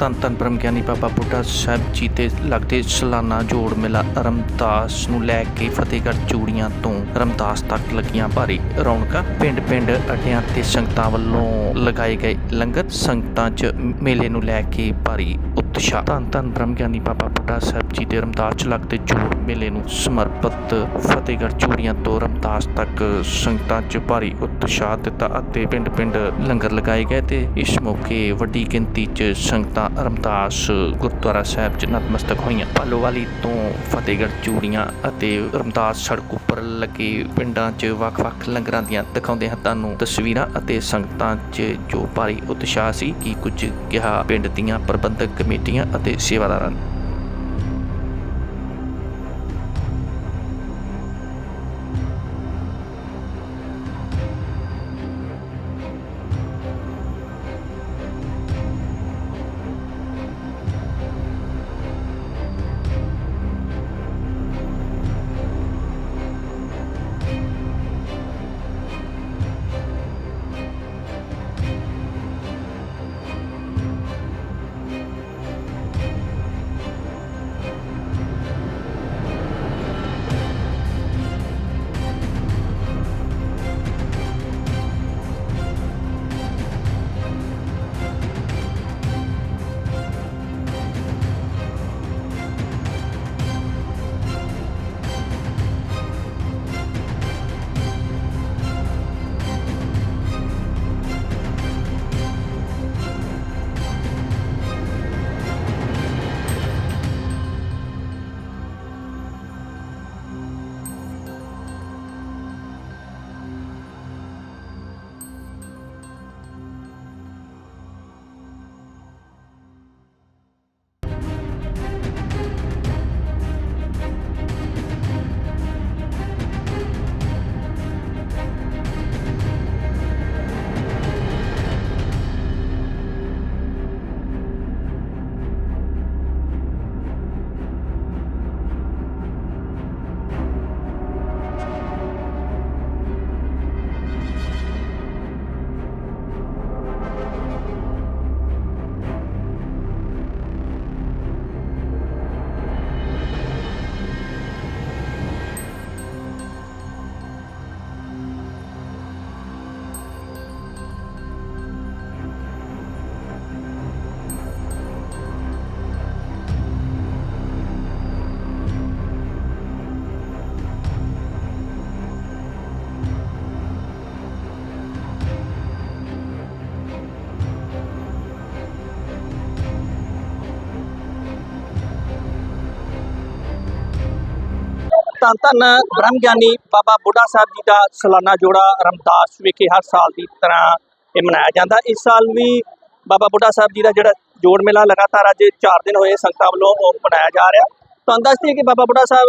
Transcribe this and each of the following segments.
ਧੰਨ ਧੰਨ ਬ੍ਰਹਮ ਗਿਆਨੀ ਬਾਬਾ ਬੁੱਢਾ ਸਾਹਿਬ ਜੀ ਦੇ ਲੱਗਦੇ ਸਾਲਾਨਾ ਜੋੜ ਮੇਲਾ ਰਮਦਾਸ ਨੂੰ ਲੈ ਕੇ ਫਤਿਹਗੜ੍ਹ ਚੂੜੀਆਂ ਤੋਂ ਰਮਦਾਸ ਤੱਕ ਲੱਗੀਆਂ ਭਾਰੀ ਰੌਣਕਾਂ। ਪਿੰਡ ਪਿੰਡ ਅੱਡਿਆਂ ਤੇ ਸੰਗਤਾਂ ਵੱਲੋਂ ਲਗਾਏ ਗਏ ਲੰਗਰ ਸੰਗਤਾਂ 'ਚ ਮੇਲੇ ਨੂੰ ਲੈ ਕੇ ਭਾਰੀ ਉਤਸ਼ਾਹ। ਧੰਨ ਧੰਨ ਬ੍ਰਹਮ ਗਿਆਨੀ ਬਾਬਾ ਬੁੱਢਾ ਸਾਹਿਬ ਜੀ ਦੇ ਰਮਦਾਸ 'ਚ ਲੱਗਦੇ ਜੋੜ ਮੇਲੇ ਨੂੰ ਸਮਰਪਿਤ ਫਤਿਹਗੜ੍ਹ ਚੂੜੀਆਂ ਤੋਂ ਰਮਦਾਸ ਤੱਕ ਸੰਗਤਾਂ 'ਚ ਭਾਰੀ ਉਤਸ਼ਾਹ ਦਿੱਤਾ ਅਤੇ ਪਿੰਡ ਪਿੰਡ ਲੰਗਰ ਲਗਾਏ ਗਏ ਤੇ ਇਸ ਮੌਕੇ ਵੱਡੀ ਗਿਣਤੀ 'ਚ ਸੰਗਤਾਂ ਰਮਦਾਸ ਗੁਰਦੁਆਰਾ ਸਾਹਿਬ 'ਚ ਨਤਮਸਤਕ ਹੋਈਆਂ। ਪਾਲੋਵਾਲੀ ਤੋਂ ਫਤਿਹਗੜ੍ਹ ਚੂੜੀਆਂ ਅਤੇ ਰਮਦਾਸ ਸੜਕ ਉੱਪਰ ਲੱਗੇ ਪਿੰਡਾਂ 'ਚ ਵੱਖ-ਵੱਖ ਲੰਗਰਾਂ ਦੀਆਂ ਦਿਖਾਉਂਦੇ ਹਾਂ। ਤੁਹਾਨੂੰ ਤਸਵੀਰਾਂ ਅਤੇ ਸੰਗਤਾਂ 'ਚ ਜੋ ਭਾਰੀ ਉਤਸ਼ਾਹ ਸੀ, ਕਿ ਕੁਝ ਕਿਹਾ ਪਿੰਡ ਦੀਆਂ ਪ੍ਰਬੰਧਕ ਕਮੇਟੀਆਂ ਅਤੇ ਸੇਵਾਦਾਰਾਂ ਧੰਨ ਧੰਨ ਬ੍ਰਹਮ ਗਿਆਨੀ ਬਾਬਾ ਬੁੱਢਾ ਸਾਹਿਬ ਜੀ ਦਾ ਸਾਲਾਨਾ ਜੋੜਾ ਰਮਦਾਸ ਵਿਖੇ ਹਰ ਸਾਲ ਦੀ ਤਰ੍ਹਾਂ ਇਹ ਮਨਾਇਆ ਜਾਂਦਾ। ਇਸ ਸਾਲ ਵੀ ਬਾਬਾ ਬੁੱਢਾ ਸਾਹਿਬ ਜੀ ਦਾ ਜਿਹੜਾ ਜੋੜ ਮੇਲਾ ਲਗਾਤਾਰ ਅੱਜ 4 ਦਿਨ ਹੋਏ ਸੰਗਤਾਂ ਵੱਲੋਂ ਮਨਾਇਆ ਜਾ ਰਿਹਾ। ਤੁਹਾਨੂੰ ਦੱਸ ਦਈਏ ਕਿ ਬਾਬਾ ਬੁੱਢਾ ਸਾਹਿਬ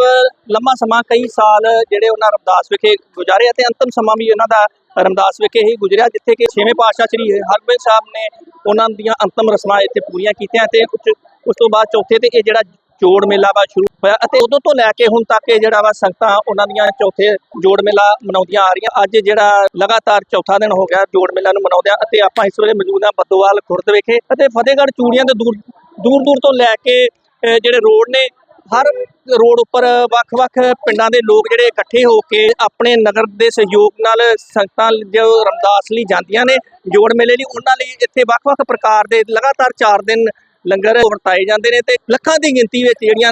ਲੰਮਾ ਸਮਾਂ ਕਈ ਸਾਲ ਜਿਹੜੇ ਉਹਨਾਂ ਰਮਦਾਸ ਵਿਖੇ ਗੁਜ਼ਾਰੇ ਅਤੇ ਅੰਤਮ ਸਮਾਂ ਵੀ ਉਹਨਾਂ ਦਾ ਰਮਦਾਸ ਵਿਖੇ ਹੀ ਗੁਜ਼ਰਿਆ, ਜਿੱਥੇ ਕਿ ਛੇਵੇਂ ਪਾਤਸ਼ਾਹ ਸ੍ਰੀ ਹਰਗੋਬਿੰਦ ਸਾਹਿਬ ਨੇ ਉਹਨਾਂ ਦੀਆਂ ਅੰਤਮ ਰਸਮਾਂ ਇੱਥੇ ਪੂਰੀਆਂ ਕੀਤੀਆਂ ਤੇ ਕੁਝ ਉਸ ਤੋਂ ਬਾਅਦ ਚੌਥੇ ਤੇ ਇਹ ਜਿਹੜਾ ਜੋੜ ਮੇਲਾ ਵਾ ਸ਼ੁਰੂ ਹੋਇਆ ਅਤੇ ਉਦੋਂ ਤੋਂ ਲੈ ਕੇ ਹੁਣ ਤੱਕ ਇਹ ਜਿਹੜਾ ਵਾ ਸੰਗਤਾਂ ਉਹਨਾਂ ਦੀਆਂ ਚੌਥੇ ਜੋੜ ਮੇਲਾ ਮਨਾਉਂਦੀਆਂ ਆ ਰਹੀਆਂ। ਅੱਜ ਜਿਹੜਾ ਲਗਾਤਾਰ ਚੌਥਾ ਦਿਨ ਹੋ ਗਿਆ ਜੋੜ ਮੇਲਾ ਨੂੰ ਮਨਾਉਂਦਿਆਂ ਅਤੇ ਆਪਾਂ ਇਸ ਵੇਲੇ ਮੌਜੂਦ ਹਾਂ ਬੱਦੋਵਾਲ ਖੁਰਦ ਵਿਖੇ ਅਤੇ ਫਤਿਹਗੜ੍ਹ ਚੂੜੀਆਂ ਦੇ ਦੂਰ ਦੂਰ ਦੂਰ ਤੋਂ ਲੈ ਕੇ ਜਿਹੜੇ ਰੋਡ ਨੇ, ਹਰ ਰੋਡ ਉੱਪਰ ਵੱਖ-ਵੱਖ ਪਿੰਡਾਂ ਦੇ ਲੋਕ ਜਿਹੜੇ ਇਕੱਠੇ ਹੋ ਕੇ ਆਪਣੇ ਨਗਰ ਦੇ ਸਹਿਯੋਗ ਨਾਲ ਸੰਗਤਾਂ ਜੋ ਰਮਦਾਸ ਲਈ ਜਾਂਦੀਆਂ ਨੇ ਜੋੜ ਮੇਲੇ ਲਈ, ਉਹਨਾਂ ਲਈ ਇੱਥੇ ਵੱਖ-ਵੱਖ ਪ੍ਰਕਾਰ ਦੇ ਲਗਾਤਾਰ 4 ਦਿਨ ਲੰਗਰ ਵਰਤਾਏ ਜਾਂਦੇ ਨੇ ਤੇ ਲੱਖਾਂ ਦੀ ਗਿਣਤੀ ਵਿੱਚ ਜਿਹੜੀਆਂ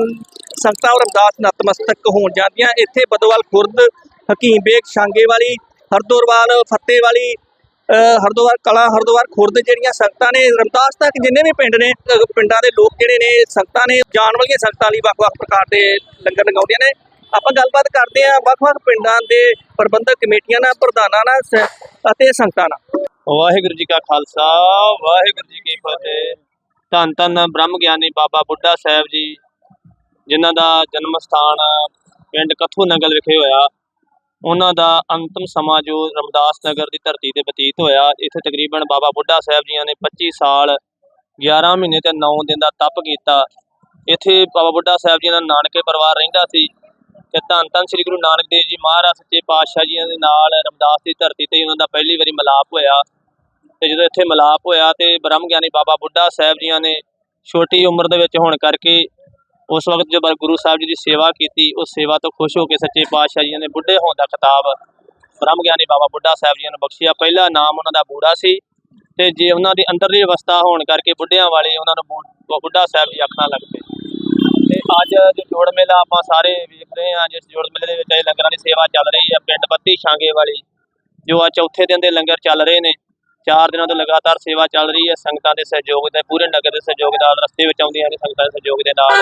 ਸੰਗਤਾਂ ਰਮਦਾਸ ਨਤਮਸਤਕ ਹੋਣ ਜਾਂਦੀਆਂ। ਇੱਥੇ ਬਦੋਵਾਲ ਖੁਰਦ, ਹਕੀਮ ਬੇਗ ਸ਼ਾਂਗੇ ਵਾਲੀ ਹਰਦੋਰਵਾਲ ਫੱਤੇ ਵਾਲੀ ਹਰਦੋਵਾਰ ਕਲਾ ਹਰਦੋਵਾਰ ਖੁਰਦ ਜਿਹੜੀਆਂ ਸੰਗਤਾਂ ਨੇ ਰਮਦਾਸ ਤੱਕ ਜਿੰਨੇ ਵੀ ਪਿੰਡ ਨੇ ਪਿੰਡਾਂ ਦੇ ਲੋਕ ਜਿਹੜੇ ਨੇ, ਸੰਗਤਾਂ ਨੇ, ਜਾਣ ਵਾਲੀਆਂ ਸੰਗਤਾਂ ਲਈ ਵੱਖ-ਵੱਖ ਪ੍ਰਕਾਰ ਦੇ ਲੰਗਰ ਲਗਾਉਂਦੀਆਂ ਨੇ। ਆਪਾਂ ਗੱਲਬਾਤ ਕਰਦੇ ਹਾਂ ਵੱਖ-ਵੱਖ ਪਿੰਡਾਂ ਦੇ ਪ੍ਰਬੰਧਕ ਕਮੇਟੀਆਂ ਨਾਲ, ਪ੍ਰਧਾਨਾਂ ਨਾਲ ਅਤੇ ਸੰਗਤਾਂ ਨਾਲ। ਵਾਹਿਗੁਰੂ ਜੀ ਕਾ ਖਾਲਸਾ, ਵਾਹਿਗੁਰੂ ਜੀ ਕੀ ਫਤਿਹ। ਧੰਨ ਧੰਨ ਬ੍ਰਹਮ ਗਿਆਨੀ ਬਾਬਾ ਬੁੱਢਾ ਸਾਹਿਬ ਜੀ, ਜਿਨ੍ਹਾਂ ਦਾ ਜਨਮ ਸਥਾਨ ਪਿੰਡ ਕਥੂ ਨਗਰ ਵਿਖੇ ਹੋਇਆ। ਉਹਨਾਂ ਦਾ ਅੰਤਮ ਸਮਾਂ ਜੋ ਰਮਦਾਸ ਨਗਰ ਦੀ ਧਰਤੀ ਤੇ ਬਤੀਤ ਹੋਇਆ, ਇੱਥੇ ਤਕਰੀਬਨ ਬਾਬਾ ਬੁੱਢਾ ਸਾਹਿਬ ਜੀਆਂ ਨੇ 25 ਸਾਲ 11 ਮਹੀਨੇ ਤੇ 9 ਦਿਨ ਦਾ ਤਪ ਕੀਤਾ। ਇੱਥੇ ਬਾਬਾ ਬੁੱਢਾ ਸਾਹਿਬ ਜੀ ਦਾ ਨਾਨਕੇ ਪਰਿਵਾਰ ਰਹਿੰਦਾ ਸੀ ਤੇ ਧੰਨ ਧੰਨ ਸ੍ਰੀ ਗੁਰੂ ਨਾਨਕ ਦੇਵ ਜੀ ਮਹਾਰਾਜ ਸੱਚੇ ਪਾਤਸ਼ਾਹ ਜੀ ਦੇ ਨਾਲ ਰਮਦਾਸ ਦੀ ਧਰਤੀ ਤੇ ਉਹਨਾਂ ਦਾ ਪਹਿਲੀ ਵਾਰੀ ਮਿਲਾਪ ਹੋਇਆ। ਤੇ ਜਦੋਂ ਇੱਥੇ ਮਿਲਾਪ ਹੋਇਆ ਤੇ ਬ੍ਰਹਮ ਗਿਆਨੀ ਬਾਬਾ ਬੁੱਢਾ ਸਾਹਿਬ ਜੀਆਂ ਨੇ ਛੋਟੀ ਉਮਰ ਦੇ ਵਿੱਚ ਹੋਣ ਕਰਕੇ ਉਸ ਵਕਤ ਜਦੋਂ ਗੁਰੂ ਸਾਹਿਬ ਜੀ ਦੀ ਸੇਵਾ ਕੀਤੀ, ਉਸ ਸੇਵਾ ਤੋਂ ਖੁਸ਼ ਹੋ ਕੇ ਸੱਚੇ ਪਾਤਸ਼ਾਹ ਜੀ ਨੇ ਬੁੱਢੇ ਹੋਣ ਦਾ ਖਿਤਾਬ ਬ੍ਰਹਮ ਗਿਆਨੀ ਬਾਬਾ ਬੁੱਢਾ ਸਾਹਿਬ ਜੀ ਨੂੰ ਬਖਸ਼ਿਆ। ਪਹਿਲਾ ਨਾਮ ਉਹਨਾਂ ਦਾ ਬੂੜਾ ਸੀ ਤੇ ਜੇ ਉਹਨਾਂ ਦੀ ਅੰਦਰਲੀ ਅਵਸਥਾ ਹੋਣ ਕਰਕੇ ਬੁੱਢਿਆਂ ਵਾਲੇ ਉਹਨਾਂ ਨੂੰ ਬੂ- ਬੁੱਢਾ ਸਾਹਿਬ ਜੀ ਆਖਣਾ ਲੱਗ ਪਏ। ਤੇ ਅੱਜ ਜੋ ਜੋੜ ਮੇਲਾ ਆਪਾਂ ਸਾਰੇ ਵੇਖ ਰਹੇ ਹਾਂ, ਜਿਸ ਜੋੜ ਮੇਲੇ ਦੇ ਵਿੱਚ ਇਹ ਲੰਗਰਾਂ ਦੀ ਸੇਵਾ ਚੱਲ ਰਹੀ ਹੈ, ਪਿੰਡ ਬੱਤੀ ਛਾਂਗੇ ਵਾਲੀ, ਜੋ ਆ ਚੌਥੇ ਦਿਨ ਦੇ ਲੰਗਰ ਚੱਲ ਰਹੇ ਨੇ। ਚਾਰ ਦਿਨਾਂ ਤੋਂ ਲਗਾਤਾਰ ਸੇਵਾ ਚੱਲ ਰਹੀ ਹੈ, ਸੰਗਤਾਂ ਦੇ ਸਹਿਯੋਗ ਦੇ, ਪੂਰੇ ਨਗਰ ਦੇ ਸਹਿਯੋਗ ਨਾਲ ਰਸਤੇ ਵਿੱਚ ਆਉਂਦੀਆਂ ਨੇ ਸੰਗਤਾਂ ਦੇ ਸਹਿਯੋਗ ਦੇ ਨਾਲ।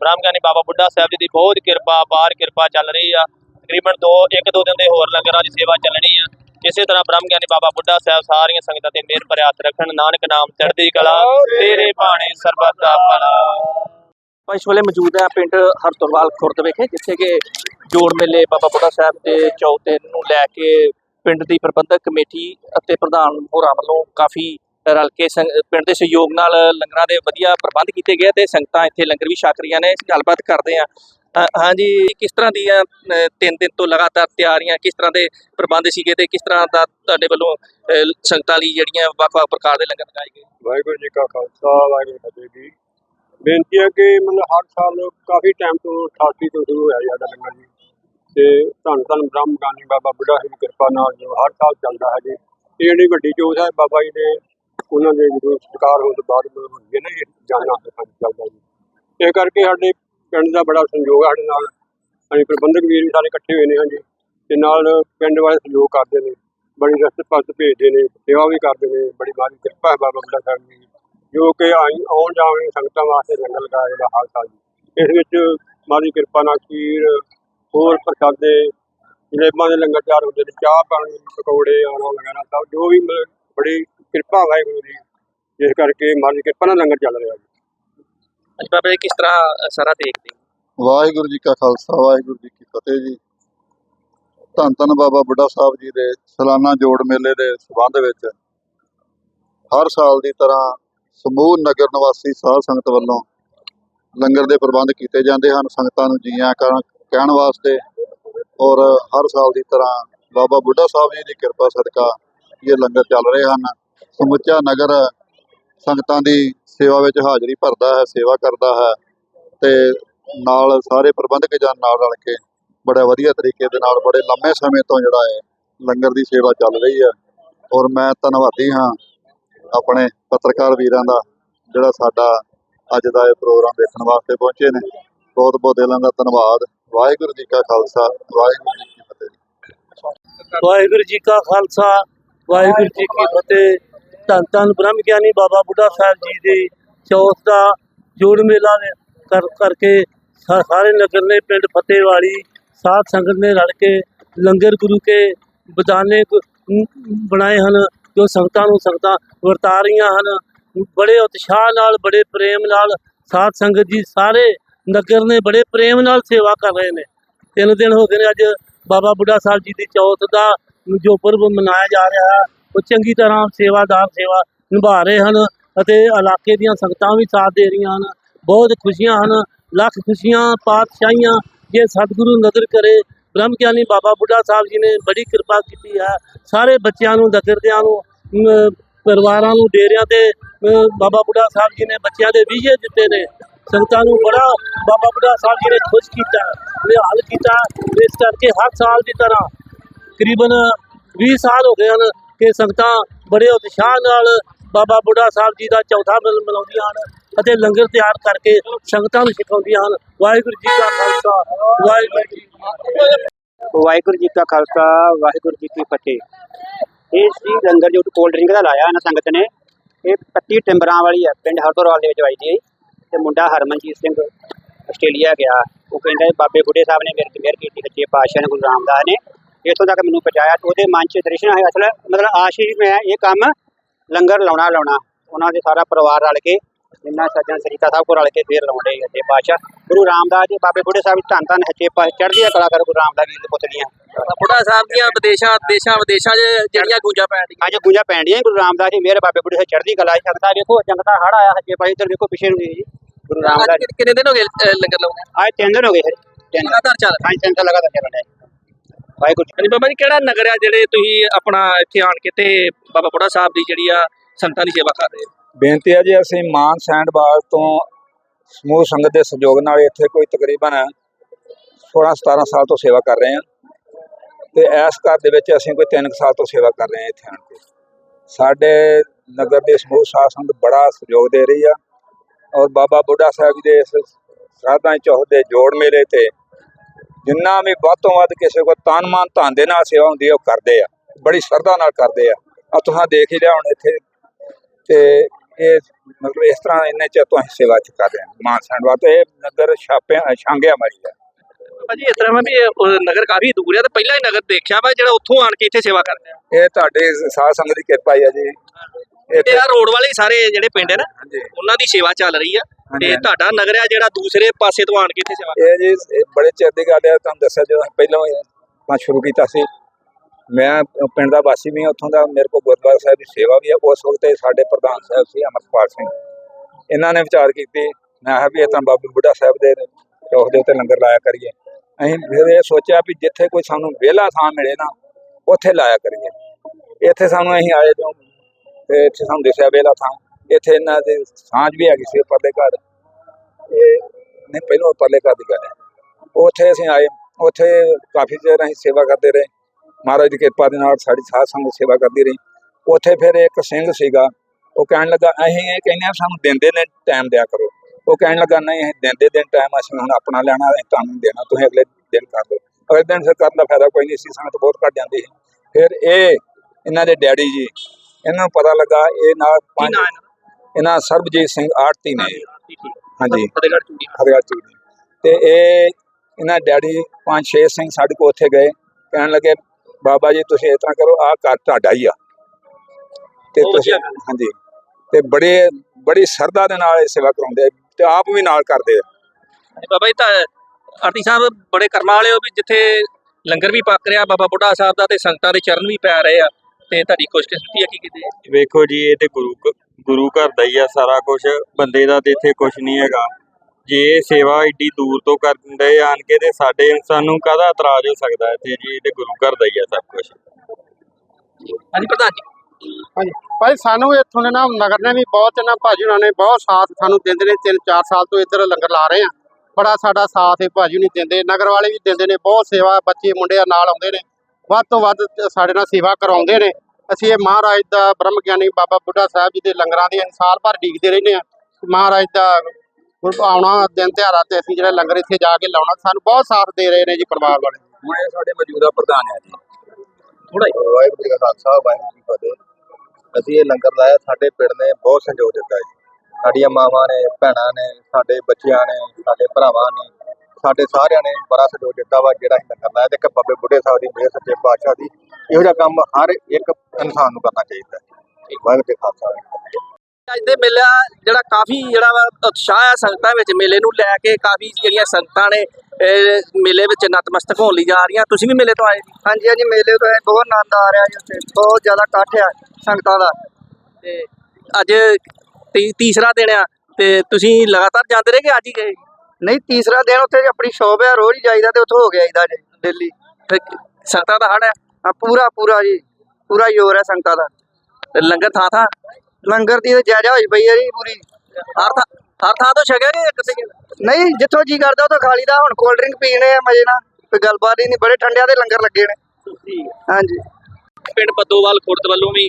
ਬ੍ਰਹਮ ਗਿਆਨੀ ਬਾਬਾ ਬੁੱਢਾ ਸਾਹਿਬ ਜੀ ਦੀ ਬਹੁਤ ਕਿਰਪਾ, ਅਪਾਰ ਕਿਰਪਾ ਚੱਲ ਰਹੀ ਆ। ਤਕਰੀਬਨ ਦੋ, ਇੱਕ ਦੋ ਦਿਨ ਦੇ ਹੋਰ ਲੰਗਰਾਂ ਦੀ ਸੇਵਾ ਚੱਲਣੀ ਆ। ਇਸੇ ਤਰ੍ਹਾਂ ਬ੍ਰਹਮ ਬਾਬਾ ਬੁੱਢਾ ਸਾਹਿਬ ਸਾਰੀਆਂ ਸੰਗਤਾਂ ਤੇ ਮਿਹਰ ਭਰਿਆ ਹੱਥ ਰੱਖਣ, ਨਾਨਕ ਨਾਮ ਚੜ੍ਹਦੀ ਕਲਾ, ਤੇਰੇ ਭਾਣੇ ਸਰਬੱਤ ਦਾ ਭਲਾ ਆਪਾਂ ਇਸ ਵੇਲੇ ਮੌਜੂਦ ਹੈ ਪਿੰਡ ਹਰਤੋਰਵਾਲ ਖੁਰਦ ਵਿਖੇ, ਜਿੱਥੇ ਕਿ ਜੋੜ ਮੇਲੇ ਬਾਬਾ ਬੁੱਢਾ ਸਾਹਿਬ ਦੇ ਚੌਥੇ ਨੂੰ ਲੈ ਕੇ ਪਿੰਡ ਦੀ ਪ੍ਰਬੰਧਕ ਕਮੇਟੀ ਅਤੇ ਪ੍ਰਧਾਨ ਹੋਰਾਂ ਵੱਲੋਂ ਕਾਫੀ ਰਲ ਕੇ ਪਿੰਡ ਦੇ ਸਹਿਯੋਗ ਨਾਲ ਲੰਗਰਾਂ ਦੇ ਵਧੀਆ ਪ੍ਰਬੰਧ ਕੀਤੇ ਗਏ ਤੇ ਸੰਗਤਾਂ ਇੱਥੇ ਲੰਗਰ ਵੀ ਛਕ ਰਹੀਆਂ ਨੇ, ਗੱਲਬਾਤ ਕਰਦੇ ਹਾਂ। ਹਾਂਜੀ, ਕਿਸ ਤਰ੍ਹਾਂ ਦੀਆਂ ਤਿੰਨ ਦਿਨ ਤੋਂ ਲਗਾਤਾਰ ਤਿਆਰੀਆਂ, ਕਿਸ ਤਰ੍ਹਾਂ ਦੇ ਪ੍ਰਬੰਧ ਸੀਗੇ ਤੇ ਕਿਸ ਤਰ੍ਹਾਂ ਦਾ ਤੁਹਾਡੇ ਵੱਲੋਂ ਸੰਗਤਾਂ ਲਈ ਜਿਹੜੀਆਂ ਵੱਖ-ਵੱਖ ਪ੍ਰਕਾਰ ਦੇ ਲੰਗਰ ਲਗਾਏ ਗਏ? ਵਾਹਿਗੁਰੂ ਜੀ ਕਾ ਖਾਲਸਾ, ਵਾਹਿਗੁਰੂ ਜੀ ਫਤਿਹ ਜੀ। ਬੇਨਤੀ ਹੈ ਕਿ ਮਤਲਬ ਹਰ ਸਾਲ ਕਾਫੀ ਟਾਈਮ ਤੋਂ 88 ਤੋਂ ਸ਼ੁਰੂ ਹੋਇਆ ਸਾਡਾ ਲੰਗਰ ਜੀ। ਤੇ ਧੰਨ ਧੰਨ ਬ੍ਰਹਮ ਗਿਆਨੀ ਬਾਬਾ ਬੁੱਢਾ ਜੀ ਦੀ ਕਿਰਪਾ ਨਾਲ ਜੋ ਹਰ ਸਾਲ ਚੱਲਦਾ ਹੈ ਜੀ। ਇਹ ਜਿਹੜੀ ਵੱਡੀ ਜੋਤ ਹੈ ਬਾਬਾ ਜੀ ਦੇ, ਉਹਨਾਂ ਦੇ ਜਦੋਂ ਸਤਿਕਾਰ ਹੋਣ ਤੋਂ ਬਾਅਦ ਮਤਲਬ ਹੁੰਦੀ ਹੈ ਨਾ ਇਹ ਜਾਣਾ ਚੱਲਦਾ ਜੀ। ਇਹ ਕਰਕੇ ਸਾਡੇ ਪਿੰਡ ਦਾ ਬੜਾ ਸੰਯੋਗ ਹੈ ਸਾਡੇ ਨਾਲ। ਅਸੀਂ ਪ੍ਰਬੰਧਕ ਵੀਰ ਵੀ ਸਾਰੇ ਇਕੱਠੇ ਹੋਏ ਨੇ ਹਾਂ ਜੀ ਤੇ ਨਾਲ ਪਿੰਡ ਵਾਲੇ ਸਹਿਯੋਗ ਕਰਦੇ ਨੇ, ਬੜੀ ਰਸਤੇ ਪਾਸ ਭੇਜਦੇ ਨੇ, ਸੇਵਾ ਵੀ ਕਰਦੇ ਨੇ, ਬੜੀ ਮਾਰੀ ਕਿਰਪਾ ਹੈ ਬਾਬਾ ਬੁੱਢਾ ਸਾਹਿਬ ਦੀ। ਜੋ ਕਿ ਆਈ- ਆਉਣ ਜਾਣ ਵਾਲੀਆਂ ਸੰਗਤਾਂ ਵਾਸਤੇ ਲੰਗਰ ਲਗਾਇਆ ਜਾਂਦਾ ਹਰ ਸਾਲ ਜੀ। ਇਸ ਵਿੱਚ ਮਾਰੀ ਕਿਰਪਾ ਨਾਲ ਖੀਰ ਹੋਰ ਪ੍ਰਸ਼ਾਦੇ ਜਲੇਬਾਂ ਦੇ ਲੰਗਰ ਤਿਆਰ ਹੁੰਦੇ ਨੇ ਚਾਹ ਪਾਣੀ ਪਕੌੜੇ ਆਣਾ ਵਗੈਰਾ ਸਭ ਜੋ ਵੀ ਮਤਲਬ ਬੜੀ ਕਿਰਪਾ ਵਾਹਿਗੁਰੂ ਦੀ ਜਿਸ ਕਰਕੇ ਮਾਰੀ ਕਿਰਪਾ ਨਾਲ ਲੰਗਰ ਚੱਲ ਰਿਹਾ ਜੀ। ਅੱਜ ਬਾਬਾ ਜੀ ਕਿਸ ਤਰ੍ਹਾਂ ਸਾਰਾ ਦੇਖਦੇ? ਵਾਹਿਗੁਰੂ ਜੀ ਕਾ ਖਾਲਸਾ ਵਾਹਿਗੁਰੂ ਜੀ ਕੀ ਫਤਿਹ ਜੀ। ਧੰਨ ਧੰਨ ਬਾਬਾ ਬੁੱਢਾ ਸਾਹਿਬ ਜੀ ਦੇ ਸਾਲਾਨਾ ਜੋੜ ਮੇਲੇ ਦੇ ਸਬੰਧ ਵਿੱਚ ਹਰ ਸਾਲ ਦੀ ਤਰ੍ਹਾਂ ਸਮੂਹ ਨਗਰ ਨਿਵਾਸੀ ਸਾਧ ਸੰਗਤ ਵੱਲੋਂ ਲੰਗਰ ਦੇ ਪ੍ਰਬੰਧ ਕੀਤੇ ਜਾਂਦੇ ਹਨ। ਸੰਗਤਾਂ ਨੂੰ ਜੀਆਂ ਕਰਨ ਕਹਿਣ ਵਾਸਤੇ ਔਰ ਹਰ ਸਾਲ ਦੀ ਤਰ੍ਹਾਂ ਬਾਬਾ ਬੁੱਢਾ ਸਾਹਿਬ ਜੀ ਦੀ ਕਿਰਪਾ ਸਦਕਾ ਇਹ ਲੰਗਰ ਚੱਲ ਰਹੇ ਹਨ। ਸਮੁੱਚਾ ਨਗਰ ਸੰਗਤਾਂ ਦੀ ਸੇਵਾ ਵਿੱਚ ਹਾਜ਼ਰੀ ਭਰਦਾ ਹੈ, ਸੇਵਾ ਕਰਦਾ ਹੈ ਤੇ ਨਾਲ ਸਾਰੇ ਪ੍ਰਬੰਧਕ ਜਨ ਨਾਲ ਰਲ ਕੇ ਬੜਾ ਵਧੀਆ ਤਰੀਕੇ ਦੇ ਨਾਲ ਬੜੇ ਲੰਮੇ ਸਮੇਂ ਤੋਂ ਜਿਹੜਾ ਹੈ ਲੰਗਰ ਦੀ ਸੇਵਾ ਚੱਲ ਰਹੀ ਹੈ ਔਰ ਮੈਂ ਧੰਨਵਾਦੀ ਹਾਂ ਆਪਣੇ ਪੱਤਰਕਾਰ ਵੀਰਾਂ ਦਾ ਜਿਹੜਾ ਸਾਡਾ ਅੱਜ ਦਾ ਇਹ ਪ੍ਰੋਗਰਾਮ ਦੇਖਣ ਵਾਸਤੇ ਪਹੁੰਚੇ ਨੇ। ਬਹੁਤ ਬਹੁਤ ਦਿਲਾਂ ਦਾ ਧੰਨਵਾਦ। ਵਾਹਿਗੁਰੂ ਜੀ ਕਾ ਖਾਲਸਾ, ਵਾਹਿਗੁਰੂ ਜੀ ਕੀ ਫਤਿਹ। ਵਾਹਿਗੁਰੂ ਜੀ ਕਾ ਖਾਲਸਾ, ਵਾਹਿਗੁਰੂ ਜੀ ਕੀ ਫਤਿਹ। ਧੰਨ ਧੰਨ ਬ੍ਰਹਮ ਗਿਆਨੀ ਬਾਬਾ ਬੁੱਢਾ ਸਾਹਿਬ ਜੀ ਦੇ ਚੌਥ ਦਾ ਜੋੜ ਮੇਲਾ ਕਰ ਕਰਕੇ ਸਾਰੇ ਨਗਰ ਨੇ, ਪਿੰਡ ਫਤਿਹਵਾਲੀ ਸਾਧ ਸੰਗਤ ਨੇ ਰਲ ਕੇ ਲੰਗਰ ਗੁਰੂ ਕੇ ਬਦਾਨੇ ਬਣਾਏ ਹਨ, ਜੋ ਸੰਗਤਾਂ ਨੂੰ ਸੰਗਤਾਂ ਵਰਤਾ ਰਹੀਆਂ ਹਨ। ਬੜੇ ਉਤਸ਼ਾਹ ਨਾਲ, ਬੜੇ ਪ੍ਰੇਮ ਨਾਲ ਸਾਧ ਸੰਗਤ ਜੀ ਸਾਰੇ ਨਗਰ ਨੇ ਬੜੇ ਪ੍ਰੇਮ ਨਾਲ ਸੇਵਾ ਕਰ ਰਹੇ ਨੇ। ਤਿੰਨ ਦਿਨ ਹੋ ਗਏ ਨੇ ਅੱਜ ਬਾਬਾ ਬੁੱਢਾ ਸਾਹਿਬ ਜੀ ਦੀ ਚੌਥ ਦਾ ਜੋ ਪੁਰਬ ਮਨਾਇਆ ਜਾ ਰਿਹਾ ਹੈ ਉਹ ਚੰਗੀ ਤਰ੍ਹਾਂ ਸੇਵਾਦਾਰ ਸੇਵਾ ਨਿਭਾ ਰਹੇ ਹਨ ਅਤੇ ਇਲਾਕੇ ਦੀਆਂ ਸੰਗਤਾਂ ਵੀ ਸਾਥ ਦੇ ਰਹੀਆਂ ਹਨ। ਬਹੁਤ ਖੁਸ਼ੀਆਂ ਹਨ, ਲੱਖ ਖੁਸ਼ੀਆਂ, ਪਾਤਸ਼ਾਹੀਆਂ ਜੇ ਸਤਿਗੁਰੂ ਨਜ਼ਰ ਕਰੇ। ਬ੍ਰਹਮ ਗਿਆਨੀ ਬਾਬਾ ਬੁੱਢਾ ਸਾਹਿਬ ਜੀ ਨੇ ਬੜੀ ਕਿਰਪਾ ਕੀਤੀ ਹੈ। ਸਾਰੇ ਬੱਚਿਆਂ ਨੂੰ, ਨਗਰਦਿਆਂ ਨੂੰ ਪਰਿਵਾਰਾਂ ਨੂੰ, ਡੇਰਿਆਂ ਤੇ ਬਾਬਾ ਬੁੱਢਾ ਸਾਹਿਬ ਜੀ ਨੇ ਬੱਚਿਆਂ ਦੇ ਵੀਜ਼ੇ ਦਿੱਤੇ ਨੇ। ਸੰਗਤਾਂ ਨੂੰ ਬੜਾ ਬਾਬਾ ਬੁੱਢਾ ਸਾਹਿਬ ਜੀ ਨੇ ਖੁਸ਼ ਕੀਤਾ ਹੱਲ ਕੀਤਾ, ਇਸ ਕਰਕੇ ਹਰ ਸਾਲ ਦੀ ਤਰ੍ਹਾਂ ਤਕਰੀਬਨ 20 ਸਾਲ ਹੋ ਗਏ ਹਨ ਕਿ ਸੰਗਤਾਂ ਬੜੇ ਉਤਸ਼ਾਹ ਨਾਲ ਬਾਬਾ ਬੁੱਢਾ ਸਾਹਿਬ ਜੀ ਦਾ ਚੌਥਾ ਮਿਲ ਮਨਾਉਂਦੀਆਂ ਹਨ ਅਤੇ ਲੰਗਰ ਤਿਆਰ ਕਰਕੇ ਸੰਗਤਾਂ ਨੂੰ ਛਕਾਉਂਦੀਆਂ ਹਨ। ਵਾਹਿਗੁਰੂ ਜੀ ਕਾ ਖਾਲਸਾ, ਵਾਹਿਗੁਰੂ ਜੀ ਵਾਹਿਗੁਰੂ ਜੀ ਕਾ ਖਾਲਸਾ, ਵਾਹਿਗੁਰੂ ਜੀ ਕੀ ਫਤਿਹ। ਇਹ ਸੀ ਲੰਗਰ ਜੋ ਕੋਲਡ ਡਰਿੰਕ ਦਾ ਲਾਇਆ ਇਹਨਾਂ ਸੰਗਤ ਨੇ। ਇਹ ਪੱਤੀ ਟਿੰਬਰਾਂ ਵਾਲੀ ਹੈ, ਪਿੰਡ ਹਰਦੋਰਵਾਲ ਦੇ ਵਿੱਚ ਵਾਈ ਦੀ ਹੈ ਤੇ ਮੁੰਡਾ ਹਰਮਨਜੀਤ ਸਿੰਘ ਆਸਟ੍ਰੇਲੀਆ ਗਿਆ। ਉਹ ਕਹਿੰਦਾ ਬਾਬੇ ਬੁੱਢੇ ਸਾਹਿਬ ਨੇ ਮੇਰੇ ਤੇ ਮਿਹਰ ਕੀਤੀ, ਸੱਚੇ ਪਾਤਸ਼ਾਹ ਨੇ, ਗੁਰੂ ਰਾਮਦਾਸ ਨੇ। ਇੱਥੋਂ ਤੱਕ ਮੈਨੂੰ ਪਹੁੰਚਾਇਆ ਤੇ ਉਹਦੇ ਮਨ 'ਚ ਦ੍ਰਿਸ਼ਨ ਹੈ ਅਸਲ ਮਤਲਬ ਆਸ਼ੀ ਮੈਂ ਇਹ ਕੰਮ ਲੰਗਰ ਲਾਉਣਾ ਲਾਉਣਾ ਉਹਨਾਂ ਦੇ ਸਾਰਾ ਪਰਿਵਾਰ ਰਲ ਕੇ ਜਿੰਨਾ ਸੱਜਣ ਸਰੀਕਾ ਸਾਹਿਬ ਕੋਲ ਰਲ ਕੇ ਫੇਰ ਲਾਉਂਦੇ ਸੱਚੇ ਪਾਤਸ਼ਾਹ। ਗੁਰੂ ਰਾਮਦਾਸ ਜੀ ਬਾਬੇ ਬੁੱਢੇ ਸਾਹਿਬ ਧੰਨ ਧੰਨ ਸੱਚੇ ਪਾਤਸ਼ਾਹ ਚੜ੍ਹਦੀ ਕਲਾ ਕਰ ਗੁਰੂ ਰਾਮਦਾਸ ਜੀ ਦੇ ਬਾਬਾ ਬੁੱਢਾ ਸਾਹਿਬ ਦੀਆਂ ਵਿਦੇਸ਼ਾਂ ਦੇਸ਼ਾਂ ਵਿਦੇਸ਼ਾਂ 'ਚ ਜਿਹੜੀਆਂ ਗੂੰਜਾਂ ਪੈਂਦੀਆਂ ਅੱਜ ਗੁੰਜਾ ਪੈਂਦੀਆਂ ਗੁਰੂ ਰਾਮਦਾਸ ਜੀ ਮੇਰੇ ਬਾਬੇ ਬੁੱਢੇ ਸਾਹਿਬ ਚੜ੍ਹਦੀ ਕਲਾ ਜੀ ਸੰਗਤਾਂ ਵੇਖੋ ਜੰਗਤਾ ਹੜ ਆਇਆ ਸੱਚੇ ਪਾਤਸ਼ਾਹ ਇੱਧਰ ਵੇਖੋ ਪਿੱਛੇ ਨੂੰ ਜੀ ਗੁਰੂ ਰਾਮਦਾਸ ਅੱਜ ਕਿੰਨੇ ਦਿਨ ਹੋ ਗਏ ਲੰਗਰ ਲਾਉਂਦੇ? ਅੱਜ ਤਿੰਨ ਦਿਨ ਹੋ ਗਏ ਸਰ ਤਿੰਨ ਲਗਾਤਾਰ ਚੱਲ ਪੰਜ ਤਿੰਨ ਸਾਲ ਲਗਾਤਾਰ ਚੱਲਣ ਡਿਆ ਵਾਹਿਗੁਰੂ ਹਾਂਜੀ ਬਾਬਾ ਜੀ ਕਿਹੜਾ ਨਗਰ ਆ ਜਿਹੜੇ ਤੁਸੀਂ ਆਪਣਾ ਇੱਥੇ ਆਣ ਕੇ ਤੇ ਬਾਬਾ ਬੁੱਢਾ ਸਾਹਿਬ ਦੀ ਜਿਹੜੀ ਆ ਸੰਤਾਂ ਦੀ ਸੇਵਾ ਕਰ ਰਹੇ ਹੋ? ਬੇਨਤੀ ਹੈ ਜੀ, ਅਸੀਂ ਮਾਨ ਸੈਂਡਬਾਗ ਤੋਂ ਸਮੂਹ ਸੰਗਤ ਦੇ ਸਹਿਯੋਗ ਨਾਲ ਇੱਥੇ ਕੋਈ ਤਕਰੀਬਨ 16 17 ਸਾਲ ਤੋਂ ਸੇਵਾ ਕਰ ਰਹੇ ਹਾਂ ਤੇ ਇਸ ਘਰ ਦੇ ਵਿੱਚ ਅਸੀਂ ਕੋਈ 3 ਸਾਲ ਤੋਂ ਸੇਵਾ ਕਰ ਰਹੇ ਹਾਂ ਇੱਥੇ ਆਣ ਕੇ। ਸਾਡੇ ਨਗਰ ਦੇ ਸਮੂਹ ਸਾਧ ਸੰਗਤ ਬੜਾ ਸਹਿਯੋਗ ਦੇ ਰਹੀ ਆ ਔਰ ਬਾਬਾ ਬੁੱਢਾ ਸਾਹਿਬ ਜੀ ਦੇ ਇਸ ਸ਼ਰਾਧਾਂ ਚੌਥ ਦੇ ਜੋੜ ਮੇਲੇ ਤੇ ਜਿੰਨਾ ਵੀ ਵੱਧ ਤੋਂ ਵੱਧ ਕਿਸੇ ਕੋ ਤਨ ਮਨ ਧਨ ਦੇ ਨਾਲ ਸੇਵਾ ਹੁੰਦੀ ਹੈ ਉਹ ਕਰਦੇ ਆ। ਬੜੀ ਸ਼ਰਧਾ ਨਾਲ ਕਰਦੇ ਆ। ਆ ਤੁਸੀਂ ਦੇਖ ਹੀ ਲਿਆ ਹੁਣ ਇੱਥੇ ਤੇ ਇਹ ਮਤਲਬ ਇਸ ਤਰ੍ਹਾਂ ਇੰਨੇ ਚਿਰ ਤੋਂ ਅਸੀਂ ਸੇਵਾ ਚ ਕਰ ਰਹੇ ਹਾਂ ਮਾਨ ਸੰਡਵਾ ਤੇ ਇਹ ਨਗਰ ਛਾਪਿਆ ਛਾਂਗਿਆ ਮਾਰੀ ਭਾਜੀ ਇਸ ਤਰ੍ਹਾਂ ਵਾ ਵੀ ਇਹ, ਉਹ ਨਗਰ ਕਾਫੀ ਦੂਰ ਆ ਤੇ ਪਹਿਲਾਂ ਹੀ ਨਗਰ ਦੇਖਿਆ ਵਾ ਜਿਹੜਾ ਉੱਥੋਂ ਆਣ ਕੇ ਇੱਥੇ ਸੇਵਾ ਕਰਦੇ ਆ। ਇਹ ਤੁਹਾਡੇ ਸਾਧ ਸੰਗਤ ਦੀ ਕਿਰਪਾ ਹੀ ਜੀ। ਤੇ ਇੱਥੇ ਆ ਰੋਡ ਵਾਲੇ ਸਾਰੇ ਜਿਹੜੇ ਪਿੰਡ ਹੈ ਨਾ ਹਾਂਜੀ। ਉਹਨਾਂ ਦੀ ਸੇਵਾ ਚੱਲ ਰਹੀ ਆ। ਹਾਂਜੀ, ਤੇ ਤੁਹਾਡਾ ਨਗਰ ਆ ਜਿਹੜਾ ਦੂਸਰੇ ਪਾਸੇ ਤੋਂ ਆਣ ਕੇ ਇੱਥੇ ਸੇਵਾ ਇਹ ਜੀ ਇਹ ਬੜੇ ਚਿਰ ਦੀ ਗੱਲ ਹੈ ਤੁਹਾਨੂੰ ਦੱਸਿਆ ਜਦੋਂ ਅਸੀਂ ਪਹਿਲਾਂ ਮੈਂ ਸ਼ੁਰੂ ਕੀਤਾ ਸੀ। ਮੈਂ ਪਿੰਡ ਦਾ ਵਾਸੀ ਵੀ ਹਾਂ, ਉੱਥੋਂ ਦਾ ਮੇਰੇ ਕੋਲ ਗੁਰਦੁਆਰਾ ਸਾਹਿਬ ਦੀ ਸੇਵਾ ਵੀ ਹੈ ਉਸ ਵਕਤ ਇਹ ਸਾਡੇ ਪ੍ਰਧਾਨ ਸਾਹਿਬ ਸੀ, ਅਮਰਪਾਲ ਸਿੰਘ। ਇਹਨਾਂ ਨੇ ਵਿਚਾਰ ਕੀਤੀ, ਮੈਂ ਕਿਹਾ ਵੀ ਇਹ ਤਾਂ ਬਾਬੂ ਬੁੱਢਾ ਸਾਹਿਬ ਦੇ ਚੌਕ ਦੇ ਉੱਤੇ ਲੰਗਰ ਲਾਇਆ ਕਰੀਏ। ਅਸੀਂ ਫਿਰ ਇਹ ਸੋਚਿਆ ਵੀ ਜਿੱਥੇ ਕੋਈ ਸਾਨੂੰ ਵਿਹਲਾ ਥਾਂ ਮਿਲੇ ਨਾ, ਉੱਥੇ ਲਾਇਆ ਕਰੀਏ। ਇੱਥੇ ਸਾਨੂੰ ਅਸੀਂ ਆਏ ਤੋਂ ਤੇ ਇੱਥੇ ਸਾਨੂੰ ਦਿਸਿਆ ਵਿਹਲਾ ਥਾਂ। ਇੱਥੇ ਇਹਨਾਂ ਦੇ ਸਾਂਝ ਵੀ ਹੈਗੀ ਸੀ ਪਰਲੇ ਘਰ। ਇਹ ਨਹੀਂ, ਪਹਿਲਾਂ ਪਰਲੇ ਘਰ ਦੀ ਗੱਲ ਹੈ। ਉੱਥੇ ਅਸੀਂ ਆਏ, ਉੱਥੇ ਕਾਫੀ ਚਿਰ ਅਸੀਂ ਸੇਵਾ ਕਰਦੇ ਰਹੇ। ਮਹਾਰਾਜ ਦੀ ਕਿਰਪਾ ਦੇ ਨਾਲ ਸਾਡੀ ਸਾਧ ਸੰਗਤ ਸੇਵਾ ਕਰਦੀ ਰਹੀ। ਉੱਥੇ ਫਿਰ ਇੱਕ ਸਿੰਘ ਸੀਗਾ ਉਹ ਕਹਿਣ ਲੱਗਾ ਅਸੀਂ ਇਹ ਕਹਿੰਦੇ ਆ ਸਾਨੂੰ ਦਿੰਦੇ ਨੇ ਟਾਈਮ ਦਿਆ ਕਰੋ। ਉਹ ਕਹਿਣ ਲੱਗਾ ਨਹੀਂ ਅਸੀਂ ਦਿੰਦੇ ਦਿਨ ਟਾਈਮ ਅਸੀਂ ਹੁਣ ਆਪਣਾ ਲੈਣਾ ਅਸੀਂ ਤੁਹਾਨੂੰ ਦੇਣਾ ਤੁਸੀਂ ਅਗਲੇ ਦਿਨ ਕਰ ਦਿਓ। ਅਗਲੇ ਦਿਨ ਫਿਰ ਕਰਨ ਦਾ ਫਾਇਦਾ ਕੋਈ ਨਹੀਂ ਸੀ ਸੰਗਤ ਬਹੁਤ ਘੱਟ ਜਾਂਦੀ ਸੀ। ਫਿਰ ਇਹ ਇਹਨਾਂ ਦੇ ਡੈਡੀ ਜੀ ਇਹਨਾਂ ਨੂੰ ਪਤਾ ਲੱਗਾ ਇਹ ਨਾਲ ਪੰਜ ਇਹਨਾਂ ਸਰਬਜੀਤ ਸਿੰਘ ਆੜਤੀ ਨੇ। ਹਾਂਜੀ ਫਤਿਹਗੜ੍ਹ ਚੂੜੀ ਫਤਿਹਗੜ੍ਹ ਚੂੜੀ ਤੇ ਇਹ ਇਹਨਾਂ ਡੈਡੀ ਪੰਜ ਛੇ ਸਿੰਘ ਸਾਡੇ ਕੋਲ ਉੱਥੇ ਗਏ। ਕਹਿਣ ਲੱਗੇ ਬਾਬਾ ਜੀ ਤੁਸੀਂ ਇਸ ਤਰ੍ਹਾਂ ਕਰੋ ਆਹ ਘਰ ਤੁਹਾਡਾ ਹੀ ਆ। ਤੇ ਤੁਸੀਂ। ਹਾਂਜੀ ਤੇ ਬੜੇ ਬੜੀ ਸਰਦਾ ਦੇ ਨਾਲ ਇਹ ਸੇਵਾ ਕਰਾਉਂਦੇ ਆ ਤੇ ਆਪ ਵੀ ਨਾਲ ਕਰਦੇ ਆ। ਬਾਬਾ ਜੀ ਤਾਂ ਆਰਤੀ ਸਾਹਿਬ ਬੜੇ ਕਰਮਾਂ ਵਾਲੇ ਹੋ ਵੀ ਜਿੱਥੇ ਲੰਗਰ ਵੀ ਪੱਕ ਰਿਹਾ ਬਾਬਾ ਬੁੱਢਾ ਸਾਹਿਬ ਦਾ ਤੇ ਸੰਗਤਾਂ ਦੇ ਚਰਨ ਵੀ ਪੈ ਰਹੇ ਆ। ਤੇ ਤੁਹਾਡੀ ਖੁਸ਼ਕਿਸਮਤੀ ਹੈ ਕੀ ਕਿਤੇ? ਵੇਖੋ ਜੀ ਇਹ ਤੇ ਗੁਰੂ ਗੁਰੂ ਘਰ ਦਾ ਹੀ ਆ ਸਾਰਾ ਕੁਝ ਬੰਦੇ ਦਾ ਤੇ ਇੱਥੇ ਕੁਝ ਨਹੀਂ ਹੈਗਾ। ਜੇ ਇਹ ਸੇਵਾ ਏਡੀ ਦੂਰ ਤੋਂ ਕਰਦੇ ਆਣ ਕੇ ਤੇ ਸਾਡੇ ਸਾਨੂੰ ਕਾਹਦਾ ਇਤਰਾਜ਼ ਹੋ ਸਕਦਾ? ਇੱਥੇ ਜੀ ਇਹ ਤੇ ਗੁਰੂ ਘਰ ਦਾ ਹੀ ਆ ਸਭ ਕੁਝ ਹਾਂਜੀ ਪ੍ਰਧਾਨ ਜੀ। ਹਾਂਜੀ। ਭਾਈ ਸਾਨੂੰ ਇੱਥੋਂ ਦੇ ਨਾ ਨਗਰ ਨੇ ਵੀ ਬਹੁਤ ਨਾ ਭਾਜੀ ਉਹਨਾਂ ਨੇ ਬਹੁਤ ਸਾਥ ਸਾਨੂੰ ਦਿੰਦੇ ਨੇ ਤਿੰਨ ਚਾਰ ਸਾਲ ਤੋਂ ਇੱਧਰ ਲੰਗਰ ਲਾ ਰਹੇ ਆ। ਬੜਾ ਸਾਡਾ ਸਾਥ ਹੈ ਭਾਜੀ ਨਹੀਂ ਦਿੰਦੇ ਨਗਰ ਵਾਲੇ ਵੀ ਦਿੰਦੇ ਨੇ ਬਹੁਤ ਸੇਵਾ ਬੱਚੇ ਮੁੰਡੇ ਨਾਲ ਆਉਂਦੇ ਨੇ। ਵੱਧ ਤੋਂ ਵੱਧ ਸਾਡੇ ਨਾਲ ਸੇਵਾ ਕਰਾਉਂਦੇ ਨੇ। ਅਸੀਂ ਇਹ ਮਹਾਰਾਜ ਦਾ ਬ੍ਰਹਮ ਗਿਆਨੀ ਬਾਬਾ ਬੁੱਢਾ ਸਾਹਿਬ ਜੀ ਦੇ ਲੰਗਰਾਂ ਦੀ ਸਾਲ ਭਰ ਡੀਕਦੇ ਰਹਿੰਦੇ ਆ। ਮਹਾਰਾਜ ਦਾ ਗੁਰ- ਆਉਣਾ ਦਿਨ ਤਿਉਹਾਰਾਂ ਤੇ ਅਸੀਂ ਜਿਹੜਾ ਲੰਗਰ ਇੱਥੇ ਜਾ ਕੇ ਲਾਉਣਾ ਸਾਨੂੰ ਬਹੁਤ ਸਾਥ ਦੇ ਰਹੇ ਨੇ ਜੀ ਪਰਿਵਾਰ ਵਾਲੇ। ਹੁਣ ਇਹ ਸਾਡੇ ਮੌਜੂਦਾ ਪ੍ਰਧਾਨ ਹੈ ਜੀ। ਥੋੜਾ ਵਾਹਿਗੁਰੂ ਜੀ ਕਾ ਖਾਲਸਾ ਵਾਹਿਗੁਰੂ ਜੀ ਫਤਿਹ। ਅਸੀਂ ਇਹ ਲੰਗਰ ਲਾਇਆ ਸਾਡੇ ਪਿੰਡ ਨੇ ਬਹੁਤ ਸਹਿਯੋਗ ਦਿੱਤਾ ਜੀ। ਸਾਡੀਆਂ ਮਾਵਾਂ ਨੇ ਭੈਣਾਂ ਨੇ ਸਾਡੇ ਬੱਚਿਆਂ ਨੇ ਸਾਡੇ ਭਰਾਵਾਂ ਨੇ ਸਾਡੇ ਸਾਰਿਆਂ ਨੇ ਬੜਾ ਸਹਿਯੋਗ ਦਿੱਤਾ ਵਾ ਜਿਹੜਾ ਅਸੀਂ ਲੰਗਰ ਲਾਇਆ। ਤੇ ਇੱਕ ਬਾਬੇ ਬੁੱਢੇ ਸਾਹਿਬ ਦੀ ਮਿਹਰ ਸੱਚੇ ਪਾਤਸ਼ਾਹ ਦੀ। ਇਹੋ ਜਿਹਾ ਕੰਮ ਹਰ ਇੱਕ ਇਨਸਾਨ ਨੂੰ ਕਰਨਾ ਚਾਹੀਦਾ ਹੈ। ਵਾਹਿਗੁਰੂ ਜੀ ਖਾਲਸਾ ਵਾਹਿਗੁਰੂ ਅੱਜ ਦੇ ਮੇਲਾ ਜਿਹੜਾ ਕਾਫੀ ਜਿਹੜਾ ਵਾ ਉਤਸ਼ਾਹ ਹੈ ਸੰਗਤਾਂ ਵਿੱਚ ਮੇਲੇ ਨੂੰ ਲੈ ਕੇ ਕਾਫੀ ਜਿਹੜੀਆਂ ਸੰਗਤਾਂ ਨੇ ਇਹ ਮੇਲੇ ਵਿੱਚ ਨਤਮਸਤਕ ਹੋਣ ਲਈ ਜਾ ਰਹੀਆਂ। ਤੁਸੀਂ ਵੀ ਮੇਲੇ ਤੋਂ ਆਏ ਜੀ? ਹਾਂਜੀ ਹਾਂਜੀ ਮੇਲੇ ਤੋਂ ਆਏ ਬਹੁਤ ਆਨੰਦ ਆ ਰਿਹਾ ਜੀ ਉੱਥੇ। ਬਹੁਤ ਜ਼ਿਆਦਾ ਇਕੱਠ ਆ ਸੰਗਤਾਂ ਦਾ। ਤੇ ਅੱਜ ਤੀ- ਤੀਸਰਾ ਦਿਨ ਆ ਤੇ ਤੁਸੀਂ ਲਗਾਤਾਰ ਜਾਂਦੇ ਰਹੇ ਕਿ ਅੱਜ ਹੀ ਗਏ? ਨਹੀਂ ਤੀਸਰਾ ਦਿਨ ਉੱਥੇ ਜੀ ਆਪਣੀ ਸ਼ੋਪ ਆ ਰੋਜ਼ ਹੀ ਜਾਈਦਾ ਤੇ ਉੱਥੋਂ ਹੋ ਗਿਆ ਇਹਦਾ ਜੀ ਦਿੱਲੀ। ਤੇ ਸੰਗਤਾਂ ਦਾ ਹੜ ਆ? ਪੂਰਾ ਪੂਰਾ ਜੀ ਪੂਰਾ ਜ਼ੋਰ ਹੈ ਸੰਗਤਾਂ ਦਾ। ਤੇ ਲੰਗਰ ਥਾਂ ਥਾਂ ਲੰਗਰ ਦੀ ਤਾਂ ਜਾਇਜ਼ਾ ਹੋਈ ਪਈ ਹੈ ਜੀ ਪੂਰੀ। ਹਰ ਥਾਂ ਹਰ ਥਾਂ ਤੋਂ ਛਕਿਆ ਕਿ ਕਿਤੇ ਨਹੀਂ ਜਿੱਥੋਂ ਜੀ ਕਰਦਾ ਉੱਥੋਂ ਖਾ ਲਈਦਾ ਹੁਣ ਕੋਲਡ ਡਰਿੰਕ ਪੀਣੇ ਆ ਮਜੇ ਨਾਲ। ਕੋਈ ਗੱਲਬਾਤ ਹੀ ਨਹੀਂ ਬੜੇ ਠੰਡਿਆਂ ਦੇ ਲੰਗਰ ਲੱਗੇ ਨੇ। ਹਾਂਜੀ। ਪਿੰਡ ਬੱਦੋਵਾਲ ਖੁਰਦ ਵੱਲੋਂ ਵੀ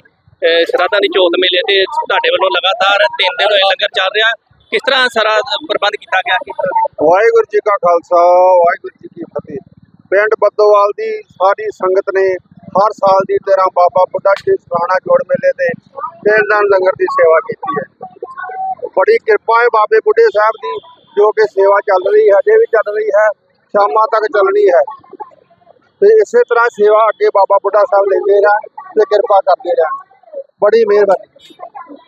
ਸ਼ਰਾਧਾਂ ਦੀ ਚੌਥ ਮੇਲੇ ਤੇ ਤੁਹਾਡੇ ਵੱਲੋਂ ਲਗਾਤਾਰ ਤਿੰਨ ਦਿਨ ਹੋਏ ਲੰਗਰ ਚੱਲ ਰਿਹਾ। ਕਿਸ ਤਰ੍ਹਾਂ ਸਾਰਾ ਪ੍ਰਬੰਧ ਕੀਤਾ ਗਿਆ? ਵਾਹਿਗੁਰੂ ਜੀ ਕਾ ਖਾਲਸਾ ਵਾਹਿਗੁਰੂ ਜੀ ਕੀ ਫਤਿਹ। ਪਿੰਡ ਬੱਦੋਵਾਲ ਦੀ ਸਾਰੀ ਸੰਗਤ ਨੇ ਹਰ ਸਾਲ ਦੀ ਤਰ੍ਹਾਂ ਬਾਬਾ ਬੁੱਢਾ ਜੀ ਸਰਾਣਾ ਜੋੜ ਮੇਲੇ ਤੇ ਤਿੰਨ ਦਿਨ ਲੰਗਰ ਦੀ ਸੇਵਾ ਕੀਤੀ ਹੈ। ਬੜੀ ਕਿਰਪਾ ਹੈ ਬਾਬੇ ਬੁੱਢੇ ਸਾਹਿਬ ਦੀ, ਜੋ ਕਿ ਸੇਵਾ ਚੱਲ ਰਹੀ ਹੈ, ਅਜੇ ਵੀ ਚੱਲ ਰਹੀ ਹੈ, ਸ਼ਾਮਾਂ ਤੱਕ ਚੱਲਣੀ ਹੈ। ਤੇ ਇਸੇ ਤਰ੍ਹਾਂ ਸੇਵਾ ਅੱਗੇ ਬਾਬਾ ਬੁੱਢਾ ਸਾਹਿਬ ਲੈਂਦੇ ਰਹਿਣ ਤੇ ਕਿਰਪਾ ਕਰਦੇ ਰਹਿਣ। ਬੜੀ ਮਿਹਰਬਾਨੀ।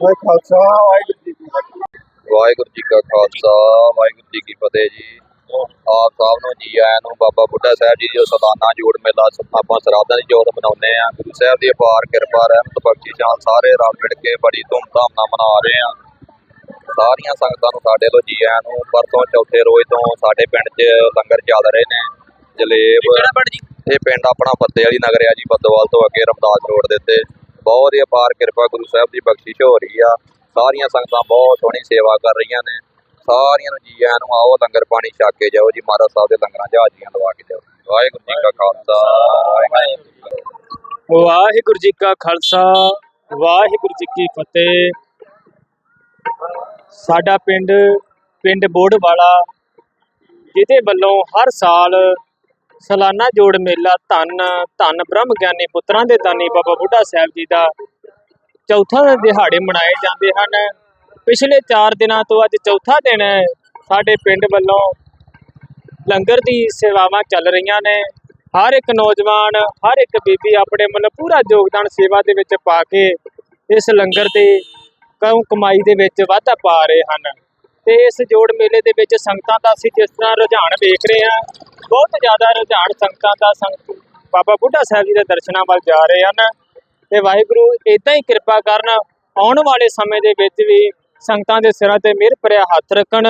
ਵਾਹਿ ਖਾਲਸਾ, ਵਾਹਿਗੁਰੂ ਜੀ ਕੀ ਫਤਿਹ। ਵਾਹਿਗੁਰੂ ਜੀ ਕਾ ਖਾਲਸਾ, ਵਾਹਿਗੁਰੂ ਜੀ ਕੀ ਫਤਿਹ ਜੀ। ਆਪ ਸਾਹਿਬ ਨੂੰ ਜੀ ਆਇਆਂ ਨੂੰ ਬਾਬਾ ਬੁੱਢਾ ਸਾਹਿਬ ਜੀ ਜੋ ਸਾਲਾਨਾ ਜੋੜ ਮੇਲਾ ਆਪਾਂ ਸਰਾਧਾਂ ਦੀ ਜੋਤ ਮਨਾਉਂਦੇ ਆ ਗੁਰੂ ਸਾਹਿਬ ਦੀ ਅਪਾਰ ਕਿਰਪਾ ਰਹਿਮਤ ਬਖਸ਼ੀ ਜਾਨ ਸਾਰੇ ਰਲ ਮਿਲ ਕੇ ਬੜੀ ਧੂਮਧਾਮ ਨਾਲ ਮਨਾ ਰਹੇ ਆ ਸਾਰੀਆਂ ਸੰਗਤਾਂ ਨੂੰ ਸਾਡੇ ਲੋ ਜੀ ਆਇਆਂ ਨੂੰ ਪਰਸੋਂ ਚੌਥੇ ਰੋਜ਼ ਤੋਂ ਸਾਡੇ ਪਿੰਡ 'ਚ ਲੰਗਰ ਚੱਲ ਰਹੇ ਨੇ। ਜਲੇਬ ਜੀ? ਇਹ ਪਿੰਡ ਆਪਣਾ ਬੱਦੇ ਵਾਲੀ ਨਗਰ ਆ ਜੀ ਬੱਦੋਵਾਲ ਤੋਂ ਅੱਗੇ ਰਮਦਾਸ ਰੋਡ ਦੇ ਉੱਤੇ। ਬਹੁਤ ਹੀ ਅਪਾਰ ਕਿਰਪਾ ਗੁਰੂ ਸਾਹਿਬ ਦੀ ਬਖਸ਼ਿਸ਼ ਹੋ ਰਹੀ ਆ। ਸਾਰੀਆਂ ਸੰਗਤਾਂ ਬਹੁਤ ਸੋਹਣੀ ਸੇਵਾ ਕਰ ਰਹੀਆਂ ਨੇ। ਸਾਰੀਆਂ ਨੂੰ ਜੀ ਆਇਆਂ ਨੂੰ ਆਓ, ਲੰਗਰ ਪਾਣੀ ਛਕ ਕੇ ਜਾਓ ਜੀ, ਮਹਾਰਾਜ ਸਾਹਿਬ ਦੇ ਲੰਗਰਾਂ ਜਹਾਜ਼ੀਆਂ ਲਵਾ ਕੇ ਜਾਓ। ਵਾਹਿਗੁਰੂ ਜੀ ਕਾ ਖਾਲਸਾ, ਵਾਹਿਗੁਰੂ ਜੀ ਕਾ ਖਾਲਸਾ, ਵਾਹਿਗੁਰੂ ਜੀ ਕੀ ਫਤਿਹ। ਸਾਡਾ ਪਿੰਡ ਪਿੰਡ ਬੋੜ ਵਾਲਾ ਜਿਹਦੇ ਵੱਲੋਂ ਹਰ ਸਾਲ ਸਾਲਾਨਾ ਜੋੜ ਮੇਲਾ ਧੰਨ ਧੰਨ ਬ੍ਰਹਮ ਗਿਆਨੀ ਪੁੱਤਰਾਂ ਦੇ ਦਾਨੀ ਬਾਬਾ ਬੁੱਢਾ ਸਾਹਿਬ ਜੀ ਦਾ ਚੌਥਾ ਦਿਹਾੜੇ ਮਨਾਏ ਜਾਂਦੇ ਹਨ। ਪਿਛਲੇ 4 ਦਿਨਾਂ ਤੋਂ ਅੱਜ ਚੌਥਾ ਦਿਨ ਹੈ। ਸਾਡੇ ਪਿੰਡ ਵੱਲੋਂ ਲੰਗਰ ਦੀ ਸੇਵਾਵਾਂ ਚੱਲ ਰਹੀਆਂ ਨੇ। ਹਰ ਇੱਕ ਨੌਜਵਾਨ, ਹਰ ਇੱਕ ਬੀਬੀ ਆਪਣੇ ਮਨ ਪੂਰਾ ਯੋਗਦਾਨ ਸੇਵਾ ਦੇ ਵਿੱਚ ਪਾ ਕੇ ਇਸ ਲੰਗਰ ਦੇ ਕਉ ਕਮਾਈ ਦੇ ਵਿੱਚ ਵਾਧਾ ਪਾ ਰਹੇ ਹਨ। ਤੇ ਇਸ ਜੋੜ ਮੇਲੇ ਦੇ ਵਿੱਚ ਸੰਗਤਾਂ ਦਾ ਅਸੀਂ ਜਿਸ ਤਰ੍ਹਾਂ ਰੁਝਾਨ ਵੇਖ ਰਹੇ ਹਾਂ, ਬਹੁਤ ਜ਼ਿਆਦਾ ਰੁਝਾਨ ਸੰਗਤਾਂ ਦਾ ਸੰਗਤ ਬਾਬਾ ਬੁੱਢਾ ਸਾਹਿਬ ਜੀ ਦੇ ਦਰਸ਼ਨਾਂ ਵੱਲ ਜਾ ਰਹੇ ਹਨ। ਤੇ ਵਾਹਿਗੁਰੂ ਇਦਾਂ ਹੀ ਕਿਰਪਾ ਕਰਨ ਆਉਣ ਵਾਲੇ ਸਮੇਂ ਦੇ ਵਿੱਚ ਵੀ ਸੰਗਤਾਂ ਦੇ ਸਿਰਾਂ ਤੇ ਮਿਹਰ ਭਰਿਆ ਹੱਥ ਰੱਖਣ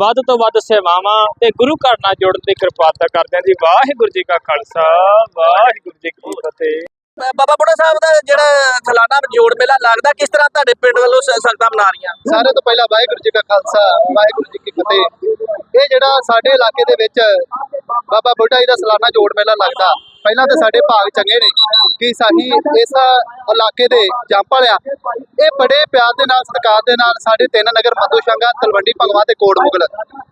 ਵੱਧ ਤੋਂ ਵੱਧ ਸੇਵਾਵਾਂ ਤੇ ਗੁਰੂ ਘਰ ਨਾਲ ਜੁੜਨ ਦੀ ਕਿਰਪਾਲਤਾ ਕਰਦੇ ਹਾਂ ਜੀ। ਵਾਹਿਗੁਰੂ ਜੀ ਕਾ ਖਾਲਸਾ ਵਾਹਿਗੁਰੂ ਜੀ ਕੀ ਫਤਿਹ। ਬਾਬਾ ਬੁੱਢਾ ਸਾਹਿਬ ਦਾ ਜਿਹੜਾ ਸਾਲਾਨਾ ਜੋੜ ਮੇਲਾ ਲੱਗਦਾ ਕਿਸ ਤਰ੍ਹਾਂ ਤੁਹਾਡੇ ਪਿੰਡ ਵੱਲੋਂ ਸੰਗਤਾਂ ਮਨਾ ਰਹੀਆਂ? ਸਾਰੇ ਤੋਂ ਪਹਿਲਾਂ ਵਾਹਿਗੁਰੂ ਜੀ ਕਾ ਖਾਲਸਾ ਵਾਹਿਗੁਰੂ ਜੀ ਕੀ ਫਤਿਹ। ਇਹ ਜਿਹੜਾ ਸਾਡੇ ਇਲਾਕੇ ਦੇ ਵਿੱਚ ਬਾਬਾ ਬੁੱਢਾ ਜੀ ਦਾ ਸਾਲਾਨਾ ਜੋੜ ਮੇਲਾ ਲੱਗਦਾ ਪਹਿਲਾਂ ਤਾਂ ਸਾਡੇ ਭਾਗ ਚੰਗੇ ਨੇ ਕਿ ਸਾਹੀ ਇਸ ਇਲਾਕੇ ਦੇ ਜੰਪਲ ਆ ਇਹ ਬੜੇ ਪਿਆਰ ਦੇ ਨਾਲ ਸਤਿਕਾਰ ਦੇ ਨਾਲ ਸਾਡੇ ਤਿੰਨ ਨਗਰ ਮੱਧੂ ਸ਼ੰਗਾ ਤਲਵੰਡੀ ਭੰਗਵਾ ਤੇ ਕੋਟ ਮੁਗਲ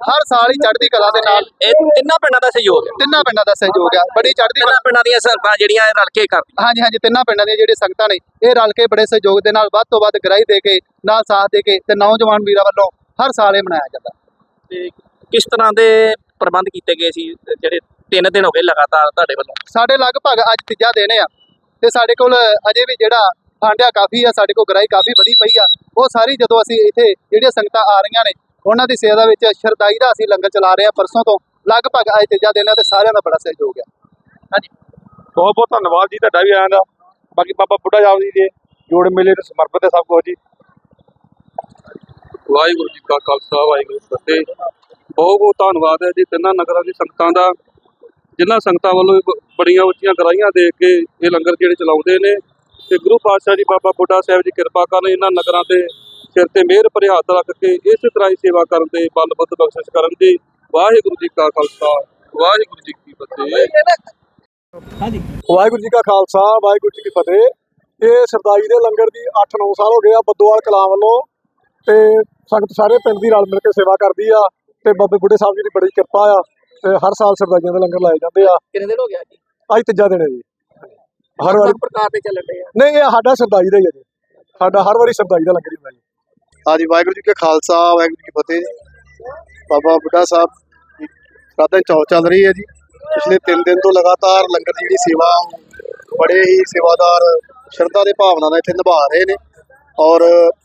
ਹਰ ਸਾਲ ਹੀ ਚੜ੍ਹਦੀ ਕਲਾ ਦੇ ਨਾਲ ਇਹ ਤਿੰਨਾਂ ਪਿੰਡਾਂ ਦਾ ਸਹਿਯੋਗ ਹੈ? ਤਿੰਨਾਂ ਪਿੰਡਾਂ ਦਾ ਸਹਿਯੋਗ ਆ ਬੜੀ ਚੜ੍ਹਦੀ ਤਿੰਨਾਂ ਪਿੰਡਾਂ ਦੀਆਂ ਸੰਗਤਾਂ ਜਿਹੜੀਆਂ ਇਹ ਰਲ ਕੇ ਕਰਦੀਆਂ ਹਾਂਜੀ ਹਾਂਜੀ ਤਿੰਨਾਂ ਪਿੰਡਾਂ ਦੀਆਂ ਜਿਹੜੀਆਂ ਸੰਗਤਾਂ ਨੇ ਇਹ ਰਲ ਕੇ ਬੜੇ ਸਹਿਯੋਗ ਦੇ ਨਾਲ ਵੱਧ ਤੋਂ ਵੱਧ ਗ੍ਰਾਈ ਦੇ ਕੇ ਨਾਲ ਸਾਥ ਦੇ ਕੇ ਤੇ ਨੌਜਵਾਨ ਵੀਰਾਂ ਵੱਲੋਂ ਹਰ ਸਾਲ ਇਹ ਮਨਾਇਆ ਜਾਂਦਾ। ਤੇ ਕਿਸ ਤਰ੍ਹਾਂ ਦੇ ਪ੍ਰਬੰਧ ਕੀਤੇ ਗਏ ਸੀ ਜਿਹੜੇ ਤਿੰਨ ਦਿਨ ਹੋ ਗਏ ਲਗਾਤਾਰ ਤੁਹਾਡੇ ਵੱਲੋਂ। ਸਾਡੇ ਲਗਭਗ ਅੱਜ ਤੀਜਾ ਦਿਨ ਆ ਤੇ ਸਾਡੇ ਕੋਲ ਅਜੇ ਵੀ ਜਿਹੜਾ ਆਂਡਿਆ ਕਾਫੀ ਆ ਸਾਡੇ ਕੋਲ ਗ੍ਰਾਈ ਕਾਫੀ ਵਧੀ ਪਈ ਆ। ਉਹ ਸਾਰੀ ਜਦੋਂ ਅਸੀਂ ਇੱਥੇ ਜਿਹੜੀਆਂ ਸੰਗਤਾਂ ਆ ਰਹੀਆਂ ਨੇ ਉਹਨਾਂ ਦੀ ਸੇਵਾ ਵਿੱਚ ਸ਼ਰਦਾਈ ਦਾ ਅਸੀਂ ਲੰਗਰ ਚਲਾ ਰਹੇ ਆ ਪਰਸੋਂ ਤੋਂ। ਲਗਭਗ ਅੱਜ ਤੀਜਾ ਦਿਨ ਆ ਤੇ ਸਾਰਿਆਂ ਦਾ ਬੜਾ ਸਹਿਯੋਗ ਆ। ਬਹੁਤ ਬਹੁਤ ਧੰਨਵਾਦ ਜੀ ਤੁਹਾਡਾ ਵੀ ਆਇਆਂ ਦਾ। ਬਾਕੀ ਬਾਬਾ ਬੁੱਢਾ ਸਾਹਿਬ ਜੀ ਦੇ ਜੋੜ ਮੇਲੇ ਨੂੰ ਸਮਰਪਿਤ ਹੈ ਸਭ ਕੁਝ ਜੀ। ਵਾਹਿਗੁਰੂ ਜੀ ਕਾ ਖਾਲਸਾ ਵਾਹਿਗੁਰੂ ਜੀ ਕੀ ਫਤਿਹ। ਬਹੁਤ ਬਹੁਤ ਧੰਨਵਾਦ ਹੈ ਜੀ ਤਿੰਨਾਂ ਨਗਰਾਂ ਦੀ ਸੰਗਤਾਂ ਦਾ। ਜਿਨ੍ਹਾਂ ਸੰਗਤਾਂ ਵੱਲੋਂ ਬੜੀਆਂ ਉੱਚੀਆਂ ਗਰਾਈਆਂ ਦੇ ਕੇ ਇਹ ਲੰਗਰ ਜਿਹੜੇ ਚਲਾਉਂਦੇ ਨੇ ਤੇ ਗੁਰੂ ਪਾਤਸ਼ਾਹ ਜੀ ਬਾਬਾ ਬੁੱਢਾ ਸਾਹਿਬ ਜੀ ਕਿਰਪਾ ਕਰਨ ਇਹਨਾਂ ਨਗਰਾਂ ਤੇ ਸਿਰ ਤੇ ਮਿਹਰ ਭਰੇ ਹੱਥ ਰੱਖ ਕੇ ਇਸੇ ਤਰ੍ਹਾਂ ਹੀ ਸੇਵਾ ਕਰਨ ਤੇ ਬਲ ਬੁੱਧ ਬਖਸ਼ਿਸ਼ ਕਰਨ ਦੀ ਵਾਹਿਗੁਰੂ ਜੀ ਕਾ ਖਾਲਸਾ ਵਾਹਿਗੁਰੂ ਜੀ ਕੀ ਫਤਿਹ। ਵਾਹਿਗੁਰੂ ਜੀ ਕਾ ਖਾਲਸਾ ਵਾਹਿਗੁਰੂ ਜੀ ਕੀ ਫਤਿਹ। ਇਹ ਸਰਦਾਈ ਦੇ ਲੰਗਰ ਦੀ 8-9 ਸਾਲ ਹੋ ਗਏ ਆ ਬੱਦੋਵਾਲ ਕਲਾਂ ਵੱਲੋਂ ਤੇ ਸੰਗਤ ਸਾਰੇ ਪਿੰਡ ਦੀ ਰਲ ਮਿਲ ਕੇ ਸੇਵਾ ਕਰਦੀ ਆ ਤੇ ਬਾਬੇ ਬੁੱਢੇ ਸਾਹਿਬ ਜੀ ਦੀ ਬੜੀ ਕਿਰਪਾ ਆ। ਤੇ ਹਰ ਸਾਲ ਸਰਦਾਈਆਂ ਦੇ ਲੰਗਰ ਲਾਏ ਜਾਂਦੇ ਆ। ਕਿੰਨੇ ਦਿਨ ਹੋ ਗਿਆ ਜੀ ਅੱਜ ਤੀਜਾ ਦਿਨ ਹੈ ਜੀ। ਹਰ ਵਾਰੀ ਪ੍ਰਕਾਰ ਦੇ ਚੱਲਣ ਰਹੇ ਆ? ਨਹੀਂ ਇਹ ਸਾਡਾ ਸਰਦਾਈ ਦਾ ਹੀ ਹੈ ਜੀ। ਸਾਡਾ ਹਰ ਵਾਰੀ ਸਰਦਾਈ ਦਾ ਲੰਗਰ ਹੀ ਹੁੰਦਾ ਜੀ। ਹਾਂਜੀ ਵਾਹਿਗੁਰੂ ਜੀ ਕਾ ਖਾਲਸਾ ਵਾਹਿਗੁਰੂ ਜੀ ਕੀ ਫਤਿਹ ਜੀ। ਬਾਬਾ ਬੁੱਢਾ ਸਾਹਿਬ ਦੀ ਸਾਦਾ ਚੌ ਚੱਲ ਰਹੀ ਹੈ ਜੀ। ਪਿਛਲੇ 3 ਦਿਨ ਤੋਂ ਲਗਾਤਾਰ ਲੰਗਰ ਦੀ ਜਿਹੜੀ ਸੇਵਾ ਬੜੇ ਹੀ ਸੇਵਾਦਾਰ ਸ਼ਰਧਾ ਦੇ ਭਾਵਨਾ ਨਾਲ ਇੱਥੇ ਨਿਭਾ ਰਹੇ ਨੇ। ਔਰ